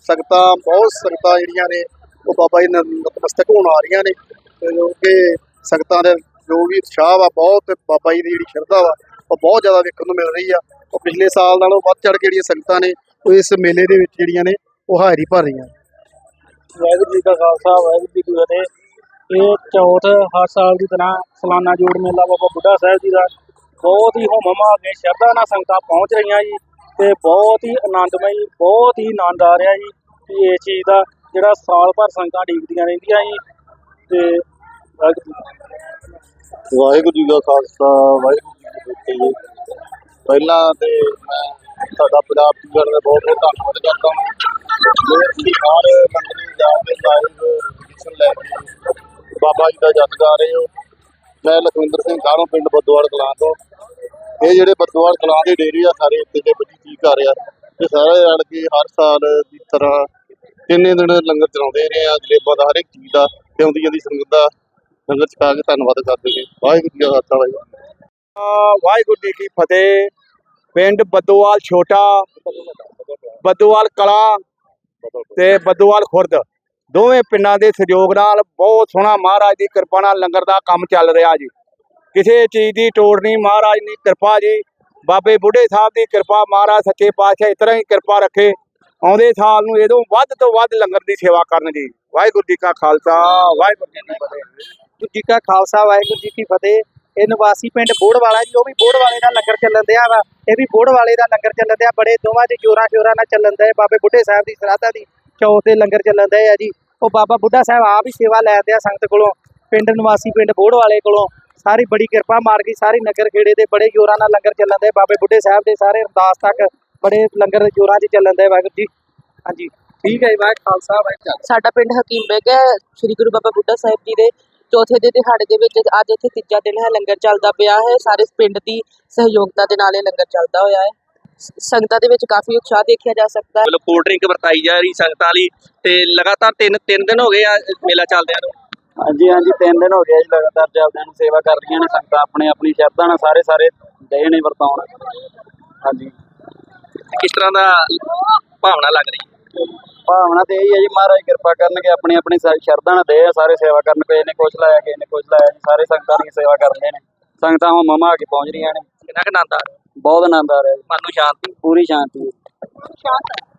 ਸੰਗਤਾਂ ਬਹੁਤ ਸੰਗਤਾਂ ਜਿਹੜੀਆਂ ਨੇ ਉਹ ਬਾਬਾ ਜੀ ਨਤਮਸਤਕ ਹੋਣ ਆ ਰਹੀਆਂ ਨੇ। ਜੋ ਕਿ ਸੰਗਤਾਂ ਦੇ ਜੋ ਵੀ ਉਤਸ਼ਾਹ ਵਾ, ਬਹੁਤ ਬਾਬਾ ਜੀ ਦੀ ਜਿਹੜੀ ਸ਼ਰਧਾ ਵਾ, ਉਹ ਬਹੁਤ ਜ਼ਿਆਦਾ ਵੇਖਣ ਨੂੰ ਮਿਲ ਰਹੀ ਆ। ਉਹ ਪਿਛਲੇ ਸਾਲ ਨਾਲੋਂ ਵੱਧ ਚੜ ਕੇ ਜਿਹੜੀਆਂ ਸੰਗਤਾਂ ਨੇ, ਉਹ ਇਸ ਮੇਲੇ ਦੇ ਵਿੱਚ ਜਿਹੜੀਆਂ ਨੇ, ਉਹ ਹਾਜ਼ਰੀ ਭਰ ਰਹੀਆਂ। ਵਾਹਿਗੁਰੂ ਜੀ ਕਾ ਖਾਲਸਾ, ਵਾਹਿਗੁਰੂ ਜੀ ਕੀ ਫਤਿਹ। ਇਹ ਚੌਥ ਹਰ ਸਾਲ ਦੀ ਤਰ੍ਹਾਂ ਸਲਾਨਾ ਜੋੜ ਮੇਲਾ ਬਾਬਾ ਬੁੱਢਾ ਸਾਹਿਬ ਜੀ ਦਾ ਬਹੁਤ ਹੀ ਹੋਮਮਾ ਕੇ ਸ਼ਰਧਾ ਨਾਲ ਸੰਗਤਾਂ ਪਹੁੰਚ ਰਹੀਆਂ ਜੀ ਤੇ ਬਹੁਤ ਹੀ ਆਨੰਦਮਈ, ਬਹੁਤ ਹੀ ਆਨੰਦ ਆ ਰਿਹਾ ਜੀ ਕਿ ਇਹ ਚੀਜ਼ ਦਾ ਜਿਹੜਾ ਸਾਲ ਭਰ ਸੰਗਤਾਂ ਡੀਕਦੀਆਂ ਰਹਿੰਦੀਆਂ ਜੀ ਤੇ ਵਾਹਿਗੁਰੂ ਜੀ ਵਾਹਿਗੁਰੂ ਕਾ ਖਾਲਸਾ, ਵਾਹਿਗੁਰੂ ਜੀ ਕੀ ਫਤਿਹ ਪਹਿਲਾਂ ਤੇ ਮੈਂ ਸਾਡਾ ਪੰਜਾਬ ਟੀਵੀ ਦਾ ਬਹੁਤ ਬਹੁਤ ਧੰਨਵਾਦ ਕਰਦਾ ਹਾਂ। ਜਿਹੜੇ ਹਰ ਮੰਦਰੀ ਜਾ ਕੇ ਲਾਈਵ ਐਡੀਸ਼ਨ ਲੈ ਕੇ ਬਾਬਾ ਜੀ ਦਾ ਜੱਟ ਗਾ ਰਹੇ ਹੋ। ਮੈਂ ਲਖਵਿੰਦਰ ਸਿੰਘ ਕਾਹਲੋਂ ਪਿੰਡ ਬਦਵਾਲ ਕਲਾਂ ਤੋਂ। ਇਹ ਜਿਹੜੇ ਬਦਵਾਲ ਕਲਾਂ ਦੇ ਡੇਰੇ ਆ, ਸਾਰੇ ਇੱਥੇ ਦੇ ਬੱਚੀ ਕੀ ਕਰ ਰਿਹਾ ਇਹ ਸਾਰੇ ਰਲ ਕੇ ਹਰ ਸਾਲ ਦੀ ਤਰ੍ਹਾਂ ਕਿੰਨੇ ਦਿਨ ਲੰਗਰ ਚਲਾਉਂਦੇ ਰਹੇ ਆ, ਜਲੇਬਾਂ ਦਾ ਹਰ ਇੱਕ ਚੀਜ਼ ਦਾ ਤੇ ਆਉਂਦੀ ਜਾਂਦੀ ਸੰਗਤ ਦਾ। ਲੰਗਰ ਛਕਾ ਕੇ ਧੰਨਵਾਦ ਕਰਦੇ ਨੇ ਵਾਹਿਗੁਰੂ ਜੀ ਕਾ ਖਾਲਸਾ, ਵਾਹਿਗੁਰੂ ਜੀ ਕੀ ਫਤਿਹ। ਪਿੰਡ ਬੱਦੋਵਾਲ ਛੋਟਾ, ਬੱਦੋਵਾਲ ਕਲਾ ਤੇ ਬੱਦੋਵਾਲ ਖੁਰਦ। ਦੋਵੇਂ ਪਿੰਡਾਂ ਦੇ ਸਹਿਯੋਗ ਨਾਲ ਬਹੁਤ ਸੋਹਣਾ ਮਹਾਰਾਜ ਦੀ ਕਿਰਪਾ ਨਾਲ ਲੰਗਰ ਦਾ ਕੰਮ ਚੱਲ ਰਿਹਾ ਜੀ। ਕਿਸੇ ਚੀਜ਼ ਦੀ ਤੋੜ ਨਹੀਂ, ਮਹਾਰਾਜ ਦੀ ਕਿਰਪਾ ਜੀ। ਬਾਬੇ ਬੁੱਢੇ ਸਾਹਿਬ ਦੀ ਕਿਰਪਾ, ਮਹਾਰਾਜ ਸੱਚੇ ਪਾਤਸ਼ਾਹ ਇਸ ਤਰ੍ਹਾਂ ਹੀ ਕਿਰਪਾ ਰੱਖੇ। ਆਉਂਦੇ ਸਾਲ ਨੂੰ ਇਹਦੋਂ ਵੱਧ ਤੋਂ ਵੱਧ ਲੰਗਰ ਦੀ ਸੇਵਾ ਕਰਨ ਵਾਹਿਗੁਰੂ ਜੀ ਕਾ ਖਾਲਸਾ, ਵਾਹਿਗੁਰੂ ਜੀ ਕੀ ਫਤਿਹ। ਜੀ ਕਾ ਖਾਲਸਾ, ਵਾਹਿਗੁਰੂ ਜੀ ਕੀ ਫਤਿਹ। ਇਹ ਨਿਵਾਸੀ ਪਿੰਡ ਬੋੜਵਾਲਾ ਜੀ, ਉਹ ਵੀ ਬੋੜਵਾਲੇ ਦਾ ਲੰਗਰ ਚੱਲਣ ਦਿਆ ਵਾ। ਇਹ ਵੀ ਬੋੜਵਾਲੇ ਦਾ ਲੰਗਰ ਚੱਲਣ ਦਿਆ। ਬੜੇ ਦੋਵਾਂ ਦੇ ਜੋਰਾਂ ਸ਼ੋਰਾਂ ਨਾਲ ਚੱਲਣ ਦਿਆ। ਬਾਬੇ ਬੁੱਢੇ ਸਾਹਿਬ ਦੀ ਸਰਾਧਾ ਦੀ ਚੌਥ ਦੇ ਲੰਗਰ ਚੱਲਣ ਦੇ ਆ ਜੀ। ਉਹ ਬਾਬਾ ਬੁੱਢਾ ਸਾਹਿਬ ਆਪ ਹੀ ਸੇਵਾ ਲੈਂਦੇ ਆ ਸੰਗਤ ਕੋਲੋਂ, ਪਿੰਡ ਨਿਵਾਸੀ ਪਿੰਡ ਬੋੜ ਵਾਲੇ ਕੋਲੋਂ। ਸਾਰੀ ਬੜੀ ਕਿਰਪਾ ਮਾਰ ਗਈ। ਸਾਰੇ ਨਗਰ ਖੇੜੇ ਦੇ ਬੜੇ ਜੋਰਾਂ ਨਾਲ ਲੰਗਰ ਚੱਲਣ ਦੇ ਬਾਬੇ ਬੁੱਢੇ ਸਾਹਿਬ ਦੇ ਸਾਰੇ ਅਰਦਾਸ ਤੱਕ ਬੜੇ ਲੰਗਰ ਜੋਰਾਂ 'ਚ ਚੱਲਣ ਦੇ ਵਾਹਿਗੁਰੂ ਜੀ। ਹਾਂਜੀ ਠੀਕ ਹੈ ਜੀ ਵਾਹਿਗੁਰੂ ਖਾਲਸਾ ਵਾਹਿਗੁਰੂ ਸਾਡਾ ਪਿੰਡ ਹਕੀਮ ਬੇਗ ਹੈ ਸ੍ਰੀ ਗੁਰੂ ਬਾਬਾ ਬੁੱਢਾ ਸਾਹਿਬ ਜੀ ਦੇ ਚੌਥੇ ਦੇ ਦਿਹਾੜੇ ਦੇ ਵਿੱਚ ਅੱਜ ਇੱਥੇ ਤੀਜਾ ਦਿਨ ਹੈ ਲੰਗਰ ਚੱਲਦਾ ਪਿਆ ਹੈ। ਸਾਰੇ ਪਿੰਡ ਦੀ ਸਹਿਯੋਗਤਾ ਦੇ ਨਾਲ ਇਹ ਲੰਗਰ ਚੱਲਦਾ ਹੋਇਆ ਹੈ। ਸੰਗਤਾਂ ਦੇ ਵਿੱਚ ਕਾਫੀ ਉਤਸ਼ਾਹ ਦੇਖਿਆ ਜਾ ਸਕਦਾ ਹੈ। ਵੱਲੋਂ ਕੋਲਡ ਡਰਿੰਕ ਵਰਤਾਈ ਜਾ ਰਹੀ ਸੰਗਤਾਂ ਲਈ ਤੇ ਲਗਾਤਾਰ ਤਿੰਨ ਤਿੰਨ ਦਿਨ ਹੋ ਗਏ ਆ ਮੇਲਾ ਚੱਲਦਿਆਂ ਨੂੰ। ਹਾਂਜੀ ਹਾਂਜੀ ਤਿੰਨ ਦਿਨ ਹੋ ਗਏ ਜੀ ਲਗਾਤਾਰ ਚੱਲਦਿਆਂ ਨੂੰ। ਸੇਵਾ ਕਰ ਰਹੀਆਂ ਨੇ ਸੰਗਤਾਂ ਆਪਣੀ ਆਪਣੀ ਸ਼ਰਧਾ ਨਾਲ ਸਾਰੇ ਸਾਰੇ ਦੇ ਨੇ ਵਰਤਾਉਣ। ਹਾਂਜੀ। ਕਿਸ ਤਰ੍ਹਾਂ ਦਾ ਭਾਵਨਾ ਲੱਗ ਰਹੀ ਹੈ? ਭਾਵਨਾ ਤੇ ਇਹੀ ਹੈ ਜੀ ਮਹਾਰਾਜ ਕਿਰਪਾ ਕਰਨਗੇ ਆਪਣੀ ਆਪਣੀ ਸ਼ਰਧਾ ਨਾਲ ਦੇ ਸਾਰੇ ਸੇਵਾ ਕਰਨ ਕੋਈ ਨੇ ਕੁਛ ਲਾਇਆ ਕਿਸੇ ਨੇ ਕੁਛ ਲਾਇਆ ਜੀ ਸਾਰੇ ਸੰਗਤਾਂ ਦੀ ਸੇਵਾ ਕਰ ਰਹੇ ਨੇ। ਸੰਗਤਾਂ ਹੁਣ ਮਮਾ ਆ ਕੇ ਪਹੁੰਚ ਰਹੀਆਂ ਨੇ। ਕਿੰਨਾ ਕੁ ਆਨੰਦ ਆ ਰਿਹਾ? ਬਹੁਤ ਆਨੰਦ ਆ ਰਿਹਾ ਮਨ ਨੂੰ ਸ਼ਾਂਤੀ। ਪੂਰੀ ਸ਼ਾਂਤੀ। ਹੈ ਸ਼ਾਂਤ